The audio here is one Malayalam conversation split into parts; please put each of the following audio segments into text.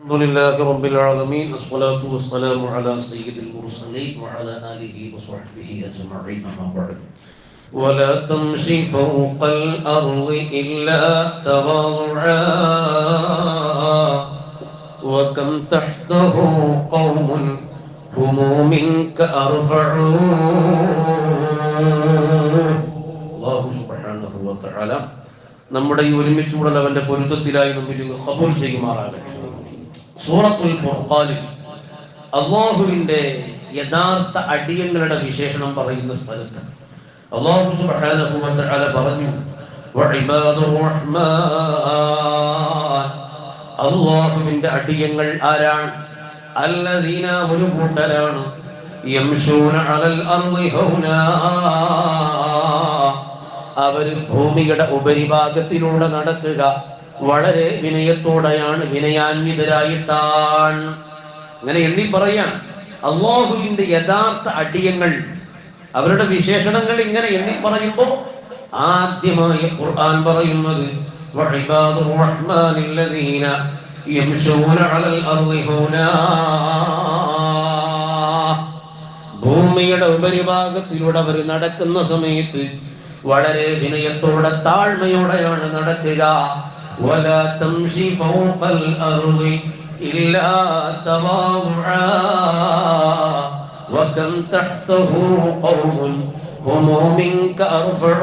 الحمد لله رب العالمين والصلاة والسلام على سيد المرسلين وعلى آله وصحبه أجمعين أما بعد ولا تمشي فوق الأرض إلا تواضعا وكم تحته قوم هم منك أرفع الله سبحانه وتعالى നമ്മുടെ ഈ ഒരുമിച്ചുകൂടൽ അവന്റെ പൊരുത്തത്തിലായി നമ്മിൽ നിന്ന് കബൂൽ ചെയ്യുമാറാകട്ടെ സൂറത്തുൽ ഫുർഖാനിൽ അള്ളാഹുവിന്റെ യഥാർത്ഥ അടിയങ്ങളുടെ വിശേഷണം പറയുന്ന സ്ഥലത്ത്. അള്ളാഹു സുബ്ഹാനഹു വ തആല പറഞ്ഞു വഇബാദുർ റഹ്മാൻ. അള്ളാഹുവിന്റെ അടിയങ്ങൾ ആരാണ്? അല്ലദീന ഒരു കൂട്ടരാണ്. യംശൂന അലൽ അർളി ഹൗനാ. അവർ ഭൂമിയുടെ ഉപരിഭാഗത്തിലൂടെ നടക്കുക. വളരെ വിനയത്തോടെയാണ് വിനയാന്വിതരായിട്ടാണ് അങ്ങനെ എണ്ണി പറയാം. അള്ളാഹുവിന്റെ യഥാർത്ഥ അടിയങ്ങൾ അവരുടെ വിശേഷണങ്ങൾ ഇങ്ങനെ എണ്ണി പറയുമ്പോൾ ആദ്യമായി ഖുർആൻ പറയുന്നത് ഭൂമിയുടെ ഉപരിഭാഗത്തിലൂടെ അവർ നടക്കുന്ന സമയത്ത് വളരെ വിനയത്തോടെ താഴ്മയോടെയാണ് നടക്കുക. ولا تمشي فوق الأرض إلا تواضعا وكم تحته قوم هم منك أرفع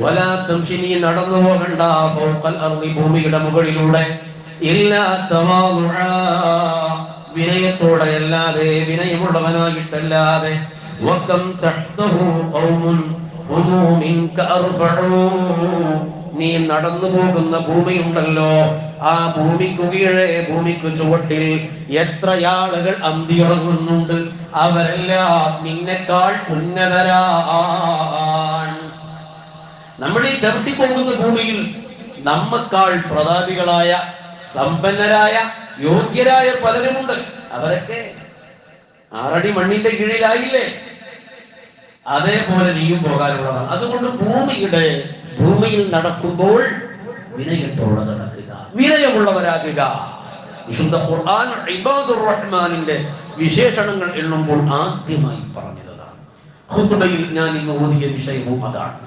ولا تمشي നീ നടന്നു പോകണ്ട فوق الأرض ഭൂമിയുടെ മുകളിലൂടെ إلا تواضعا വിനയത്തോടെ അല്ലാതെ വിനയമുള്ളവനായിട്ടല്ലാതെ وكم تحته നീ നടന്നു പോകുന്ന ഭൂമിയുണ്ടല്ലോ. ആ ഭൂമിക്ക് കീഴേ ഭൂമിക്ക് ചുവട്ടിൽ എത്രയാളുകൾ അന്തിയിറങ്ങുന്നുണ്ട്. അവരെല്ലാം നിന്നെക്കാൾ ഉന്നതരാണ്. നമ്മൾ ഈ ചവിട്ടി പോകുന്ന ഭൂമിയിൽ നമ്മക്കാൾ പ്രതാപികളായ സമ്പന്നരായ യോഗ്യരായ പലരുമുണ്ട്. അവരൊക്കെ ആറടി മണ്ണിന്റെ കീഴിലായില്ലേ? അതേപോലെ നീയും പോകാനുള്ളതാണ്. അതുകൊണ്ട് ഭൂമിയുടെ ഭൂമിയിൽ നടക്കുമ്പോൾ വിനയത്തോടെ നടക്കുക. വിനയമുള്ളവരാകുക. വിശുദ്ധ ഖുർആൻ ഇബാദുർ റഹ്മാനിന്റെ വിശേഷണങ്ങൾ എണ്ണുമ്പോൾ ആദ്യമായി പറഞ്ഞതാണ്. ഖുത്ബയിൽ ഞാൻ ഇന്ന് ഓതിയ വിഷയവും അതാണ്.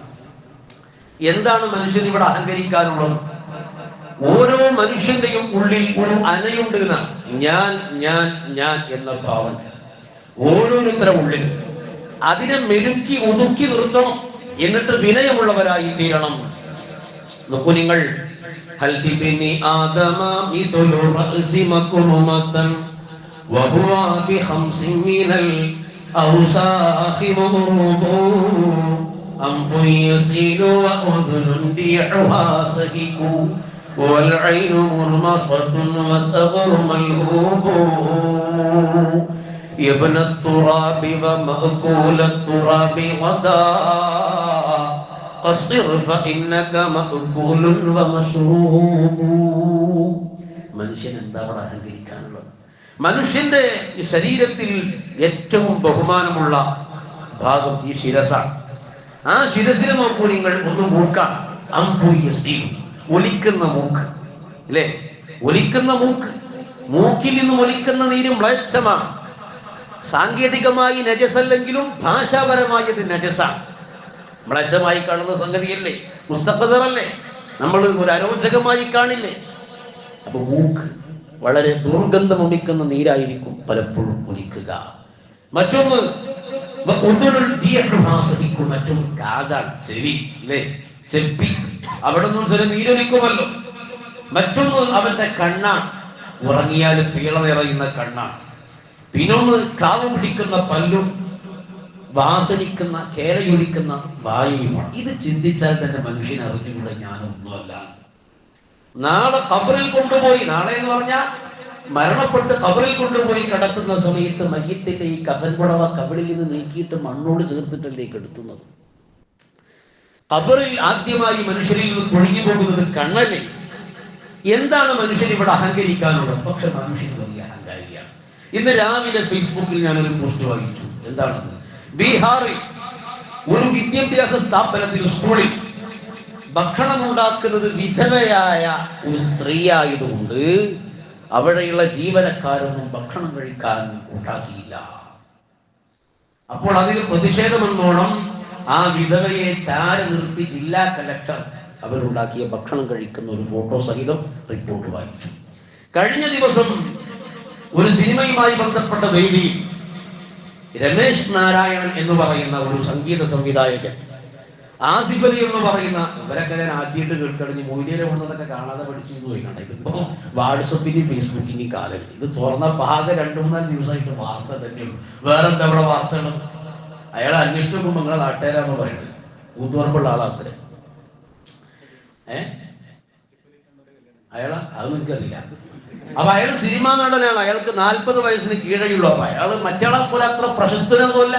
എന്താണ് മനുഷ്യൻ ഇവിടെ അഹങ്കരിക്കാനുള്ളത്? ഓരോ മനുഷ്യന്റെയും ഉള്ളിൽ ഒരു അനയുണ്ട് എന്നാണ്. ഞാൻ ഞാൻ ഞാൻ എന്ന ഭാവന. ഓരോരുത്തരുടെ ഉള്ളിൽ അതിനെ മെരുക്കി ഒതുക്കി നിർത്തണം എന്നിട്ട് വിനയമുള്ളവരായി തീരണം നോക്കൂ നിങ്ങൾ هل في ابن آدم مثل الرأس مكرمة وهو بخمس من الأوساخ مضروب أنف يسيل وأذن بيعها سهك والعين مرمصة والثغر ملهوب يا ابن التراب ومأكول التراب غدا قصر فإنك مأكول ومشروب മനുഷ്യൻ എന്താ അവിടെ അഹങ്കരിക്കാനുള്ളത് മനുഷ്യന്റെ ഈ ശരീരത്തിൽ ഏറ്റവും ബഹുമാനമുള്ള ഭാഗം ഈ ശിരസാണ് ആ ശിരസിനെ നോക്കൂ നിങ്ങൾ ഒന്ന് മൂക്കാണ് അംഫുയസ്തീം ഒലിക്കുന്ന മൂക്ക് അല്ലേ ഒലിക്കുന്ന മൂക്ക് മൂക്കിൽ നിന്നും ഒലിക്കുന്ന നീരും മ്ലേച്ഛമാണ് സാങ്കേതികമായി നജസല്ലെങ്കിലും ഭാഷാപരമായി അത് നജസാണ് മ്ലേച്ഛമായി കാണുന്ന സംഗതിയല്ലേ? മുസ്തഫറല്ലേ നമ്മൾ ഒരു അരോചകമായി കാണില്ലേ? അപ്പൊ മൂക്ക് വളരെ ദുർഗന്ധം ഒമിക്കുന്ന നീരായിരിക്കും പലപ്പോഴും ഒലിക്കുക. മറ്റൊന്ന് മറ്റും കാതാണ് ചെവി അല്ലേ? ചെപ്പി. അവിടെ നിന്നും ചില നീരൊലിക്കുമല്ലോ. മറ്റൊന്ന് അവന്റെ കണ്ണാണ്. ഉറങ്ങിയാൽ പീള നിറയുന്ന കണ്ണാണ്. പിന്നൊന്ന് കാവ് പിടിക്കുന്ന പല്ലും വാസനിക്കുന്ന കേരയൊടിക്കുന്ന വായുവുമാണ് ഇത് ചിന്തിച്ചാൽ തന്നെ മനുഷ്യൻ അറിഞ്ഞുകൂടെ ഞാനൊന്നുമല്ല. നാളെ കബറിൽ കൊണ്ടുപോയി നാളെ എന്ന് പറഞ്ഞാൽ മരണപ്പെട്ട് കബറിൽ കൊണ്ടുപോയി കിടക്കുന്ന സമയത്ത് മയ്യത്തിന്റെ ഈ കബൻപുടവ കബറിൽ നിന്ന് നീക്കിയിട്ട് മണ്ണോട് ചേർത്തിട്ടല്ലേ കെടുത്തുന്നത്? കബറിൽ ആദ്യമായി മനുഷ്യരിൽ നിന്ന് കൊഴിഞ്ഞു പോകുന്നത് കണ്ണല്ലേ എന്താണ് മനുഷ്യൻ ഇവിടെ അഹങ്കരിക്കാനുള്ളത്? പക്ഷെ മനുഷ്യൻ വലിയ അഹങ്കാരിയാണ്. ഇന്ന് രാവിലെ ഫേസ്ബുക്കിൽ ഞാൻ ഒരു പോസ്റ്റ് വായിച്ചു. എന്താണത്? ബീഹാറിൽ ഒരു വിദ്യാഭ്യാസ സ്ഥാപനത്തിൽ സ്കൂളിൽ ഭക്ഷണം ഉണ്ടാക്കുന്നത് വിധവയായ ഒരു സ്ത്രീ ആയതുകൊണ്ട് അവിടെയുള്ള ജീവനക്കാരൊന്നും ഭക്ഷണം കഴിക്കാൻ ഉണ്ടാക്കിയില്ല. അപ്പോൾ അതിന് പ്രതിഷേധമെന്നോണം ആ വിധവയെ ചാര നിർത്തി ജില്ലാ കലക്ടർ അവരുണ്ടാക്കിയ ഭക്ഷണം കഴിക്കുന്ന ഒരു ഫോട്ടോ സഹിതം റിപ്പോർട്ട് വായിച്ചു. കഴിഞ്ഞ ദിവസം ഒരു സിനിമയുമായി ബന്ധപ്പെട്ട വേദി. രമേശ് നാരായണൻ എന്ന് പറയുന്ന ഒരു സംഗീത സംവിധായകൻ. ആസിഫ് അലി എന്ന് പറയുന്ന ഇവരൊക്കെ ഞാൻ ആദ്യമായിട്ട് കേൾക്കണിഞ്ഞ് മൊയ്ലിയെ കൊണ്ടതൊക്കെ കാണാതെ പഠിച്ചു പോയി കണ്ട ഇതിപ്പോ വാട്സപ്പിന്റെയും ഫേസ്ബുക്കിന്റെയും കാലം. ഇത് തുറന്ന പാക രണ്ടു മൂന്നാൽ ദിവസമായിട്ട് വാർത്ത തന്നെയുള്ളൂ. വേറെ എന്താ ഇവിടെ വാർത്തകൾ? അയാൾ അന്വേഷിച്ചു നോക്കുമ്പോൾ നിങ്ങളെ നാട്ടുകാരാന്ന് പറയുന്നത് കൂത്തുപറമ്പുള്ള ആളാത്ര ഏ? അയാളാ അത് എനിക്കറിയില്ല അപ്പൊ അയാൾ സിനിമാ നടനാണ്. അയാൾക്ക് നാൽപ്പത് വയസ്സിന് കീഴെയുള്ളൂ അപ്പൊ അയാൾ മറ്റയാളെ പോലെ അത്ര പ്രശസ്തനൊന്നുമല്ല.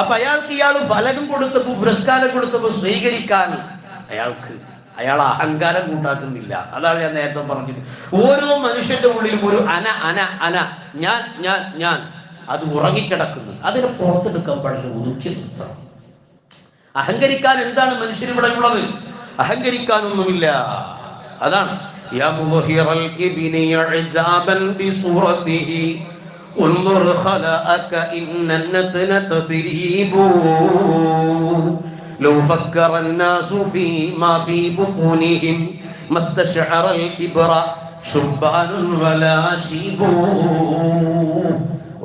അപ്പൊ അയാൾക്ക് ഇയാൾ ഫലകം കൊടുത്തപ്പോ പുരസ്കാരം കൊടുത്തപ്പോ സ്വീകരിക്കാൻ അയാൾക്ക് അയാൾ അഹങ്കാരം കൂട്ടാക്കുന്നില്ല അതാണ് ഞാൻ നേരത്തെ പറഞ്ഞത് ഓരോ മനുഷ്യന്റെ ഉള്ളിലും ഒരു അന അന അന. ഞാൻ ഞാൻ ഞാൻ. അത് ഉറങ്ങിക്കിടക്കുന്നു. അതിനെ പുറത്തെടുക്കാൻ പാടില്ല. ഒതുക്കി നിർത്തണം അഹങ്കരിക്കാൻ എന്താണ് മനുഷ്യനിവിടെ ഉള്ളത് അഹങ്കരിക്കാനൊന്നുമില്ല. അതാണ്. يا مظهر الكبن إعجابا بصورته انظر خلاءك إن النتن تثريب لو فكر الناس فيما في بطونهم ما استشعر الكبر شبان ولا شيب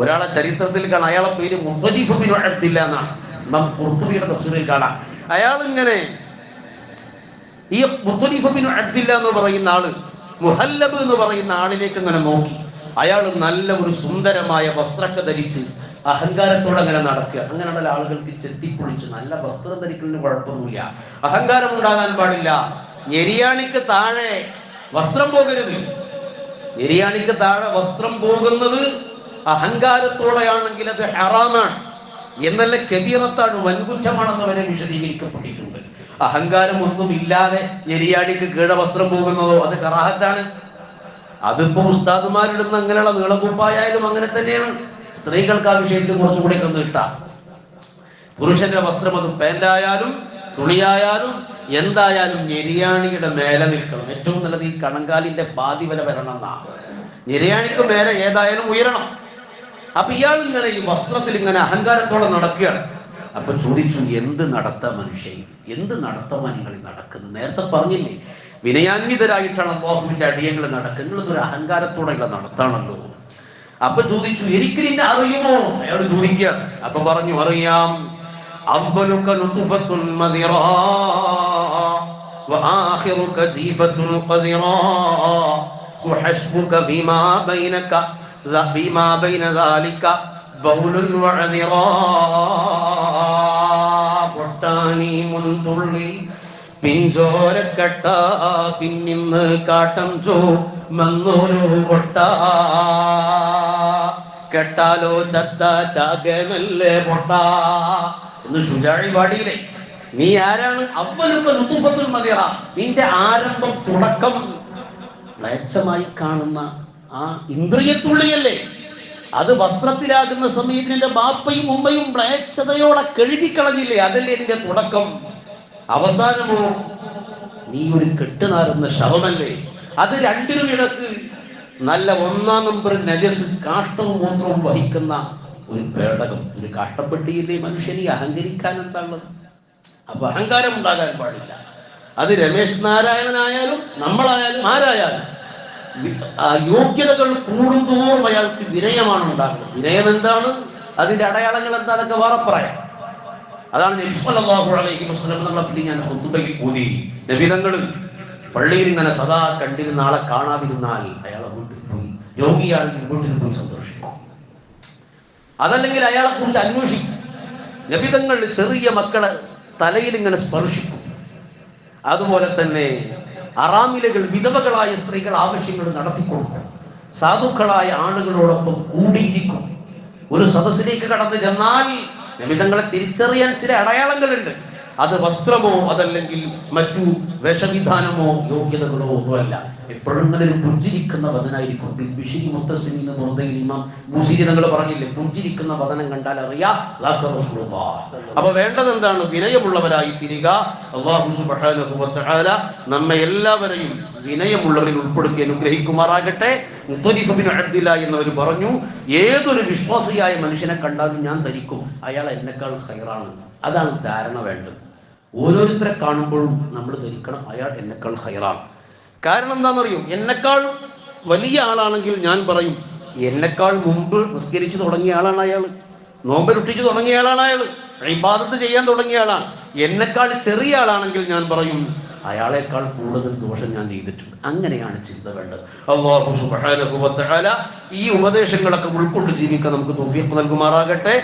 ഒരാളെ ചരിത്രത്തിൽ കാണാം അയാളെ പേര് മുത്തലിഫ് ബിൻ അബ്ദില്ല എന്നാണ് നാം കുർത്തുബിയുടെ തഫ്സീറിൽ കാണാം അയാൾ ഇങ്ങനെ ഈ ബിൻ അബ്ദില്ല എന്ന് പറയുന്ന ആൾ മുഹല്ലബ് എന്ന് പറയുന്ന ആളിലേക്ക് അങ്ങനെ നോക്കി. അയാൾ നല്ല ഒരു സുന്ദരമായ വസ്ത്രമൊക്കെ ധരിച്ച് അഹങ്കാരത്തോടെ അങ്ങനെ നടക്കുക. അങ്ങനെയുള്ള ആളുകൾക്ക് ചെത്തിപ്പൊളിച്ച് നല്ല വസ്ത്രം ധരിക്കുന്നതിന് കുഴപ്പമൊന്നുമില്ല. അഹങ്കാരം ഉണ്ടാകാൻ പാടില്ല. ഞെരിയാണിക്ക് താഴെ വസ്ത്രം പോകരുത്. ഞെരിയാണിക്ക് താഴെ വസ്ത്രം പോകുന്നത് അഹങ്കാരത്തോടെയാണെങ്കിൽ അത് ഹറാമാണ്. എന്നല്ല കബീറത്താണ് വൻകുറ്റമാണെന്ന് വരെ വിശദീകരിക്കപ്പെട്ടിട്ടുണ്ട്. അഹങ്കാരം ഒന്നും ഇല്ലാതെ എരിയാടിക്ക് കീഴവസ്ത്രം പോകുന്നതോ അത് കറാഹത്താണ്. അതിപ്പോ ഉസ്താദുമാരിടുന്ന അങ്ങനെയുള്ള നീളക്കുപ്പായാലും അങ്ങനെ തന്നെയാണ്. സ്ത്രീകൾക്ക് ആ വിഷയത്തിൽ കുറച്ചുകൂടി ഒന്ന് ഇട്ടാം. പുരുഷന്റെ വസ്ത്രം അത് പാന്റായാലും തുണിയായാലും എന്തായാലും ഞെരിയാണിയുടെ മേലെ നിൽക്കണം. ഏറ്റവും നല്ലത് ഈ കണങ്കാലിന്റെ പാതി വരെ വരണം എന്നാണ് ഞെരിയാണിക്ക് മേലെ ഏതായാലും ഉയരണം. അപ്പൊ ഇയാൾ ഇങ്ങനെ ഈ വസ്ത്രത്തിൽ ഇങ്ങനെ അഹങ്കാരത്തോടെ നടക്കുകയാണ്. അപ്പൊ ചോദിച്ചു എന്ത് നടത്ത മനുഷ്യ എന്ത് നടത്തമാണ് നിങ്ങൾ നടക്കുന്നത് നേരത്തെ പറഞ്ഞില്ലേ വിനയാന്വിതരായിട്ടാണ് അള്ളാഹുവിന്റെ അടിയങ്ങൾ നടക്കുന്നത്. അഹങ്കാരത്തോടെ അഹങ്കാരത്തോടെയുള്ള നടത്താണല്ലോ. അപ്പൊ ചോദിച്ചു എനിക്ക് നിന്നെ അറിയുമോ? അയാൾ ചോദിക്കുക അപ്പൊ പറഞ്ഞു അറിയാം. അവലുക്ക പൊട്ടാനി മുൻതുള്ളി. പിഞ്ചോരക്കട്ട പിന്നിന്ന് കാട്ടം ചോ മന്നൂരു പൊട്ട. കെട്ടാലോ ചത്ത ചാകമല്ലേ പൊട്ട. എന്ന് ശുചാഴി പാടിയില്ലേ നീ ആരാണ്? അവനൊക്കെ ഋതുപത്തിൽ മതിയറ നിന്റെ ആരംഭം തുടക്കം. മ്ലേച്ഛമായി കാണുന്ന ആ ഇന്ദ്രിയത്തുള്ളിയല്ലേ? അത് വസ്ത്രത്തിലാകുന്ന സമയത്ത് നിന്റെ ബാപ്പയും ഉമ്മയും മ്ലേച്ഛതയോടെ കഴുകിക്കളഞ്ഞില്ലേ? അതല്ലേ നിന്റെ തുടക്കം. അവസാനമോ നീ ഒരു കെട്ടുനാറുന്ന ശവമല്ലേ? അത് രണ്ടിനും ഇടയ്ക്ക് നല്ല ഒന്നാം നമ്പർ നജസ് കാഷ്ടവും മൂത്രവും വഹിക്കുന്ന ഒരു പേടകം. ഒരു കാഷ്ടപ്പെട്ടിയില്ലേ മനുഷ്യനെ? അഹങ്കരിക്കാൻ എന്താണുള്ളത്? അപ്പൊ അഹങ്കാരം ഉണ്ടാകാൻ പാടില്ല. അത് രമേശ് നാരായണനായാലും നമ്മളായാലും ആരായാലും യോഗ്യതകൾ കൂടുന്തോറും അയാൾക്ക് വിനയമാണ് ഉണ്ടാകുന്നത്. വിനയം എന്താണ്? അതിന്റെ അടയാളങ്ങൾ എന്താണെന്നൊക്കെ വേറെ പറയാം. അതാണ് നമ്മളെ പിന്നെ ഞാൻ ഊതി നബിതങ്ങൾ പള്ളിയിൽ ഇങ്ങനെ സദാ കണ്ടിരുന്ന ആളെ കാണാതിരുന്നാൽ അയാളെ വീട്ടിൽ പോയി രോഗിയാണെങ്കിൽ വീട്ടിൽ പോയി സന്തോഷിക്കും. അതല്ലെങ്കിൽ അയാളെ കുറിച്ച് അന്വേഷിക്കും നബിതങ്ങൾ ചെറിയ മക്കളെ തലയിൽ ഇങ്ങനെ സ്പർശിക്കും. അതുപോലെ തന്നെ അറാമിലകൾ വിധവകളായ സ്ത്രീകൾ ആവശ്യങ്ങൾ നടത്തിക്കൊടുക്കും സാധുക്കളായ ആളുകളോടൊപ്പം കൂടിയിരിക്കും. ഒരു സദസ്സിലേക്ക് കടന്നു ചെന്നാൽ നിമിതങ്ങളെ തിരിച്ചറിയാൻ ചില അടയാളങ്ങളുണ്ട്. അത് വസ്ത്രമോ അതല്ലെങ്കിൽ മറ്റു വേഷവിധാനമോ യോഗ്യതകളോ ഒന്നുമല്ല. എപ്പോഴും ഇങ്ങനെ ഒരു പുഞ്ചിരിക്കുന്ന വതനായിരിക്കും ബിഷിരി മുത്തസിൻ എന്ന് ഇമാം നിങ്ങൾ പറഞ്ഞില്ലേ? പുഞ്ചിരിക്കുന്ന വതനം കണ്ടാൽ അറിയാം. അപ്പൊ വേണ്ടത് എന്താണ് വിനയമുള്ളവരായി തിരിക. അള്ളാഹു നമ്മെ എല്ലാവരെയും വിനയമുള്ളവരിൽ ഉൾപ്പെടുത്തി അനുഗ്രഹിക്കുമാറാകട്ടെ. മുത്തലിഫ് ബിൻ അബ്ദില്ല എന്നവർ പറഞ്ഞു ഏതൊരു വിശ്വാസിയായ മനുഷ്യനെ കണ്ടാലും ഞാൻ ധരിക്കും. അയാൾ എന്നെക്കാൾ ഹൈറാണ് അതാണ് ധാരണ വേണ്ടത്. ഓരോരുത്തരെ കാണുമ്പോഴും നമ്മൾ ധരിക്കണം. അയാൾ എന്നെക്കാൾ ഹയറാണ് കാരണം എന്താണെന്നറിയോ? എന്നെക്കാൾ വലിയ ആളാണെങ്കിൽ ഞാൻ പറയും എന്നെക്കാൾ മുമ്പ് നിസ്കരിച്ചു തുടങ്ങിയ ആളാണ് അയാൾ. നോമ്പരുട്ടിച്ചു തുടങ്ങിയ ആളാണ് അയാൾ. ഇബാദത്ത് ചെയ്യാൻ തുടങ്ങിയ ആളാണ്. എന്നെക്കാൾ ചെറിയ ആളാണെങ്കിൽ ഞാൻ പറയും അയാളെക്കാൾ കൂടുതൽ ദോഷം ഞാൻ ചെയ്തിട്ടുണ്ട്. അങ്ങനെയാണ് ചിന്ത വേണ്ടത്. സുബ്ഹാനഹു വതആല ഈ ഉപദേശങ്ങളൊക്കെ ഉൾക്കൊണ്ട് ജീവിക്കാൻ നമുക്ക് തൗഫീഖ് നൽകുമാറാകട്ടെ.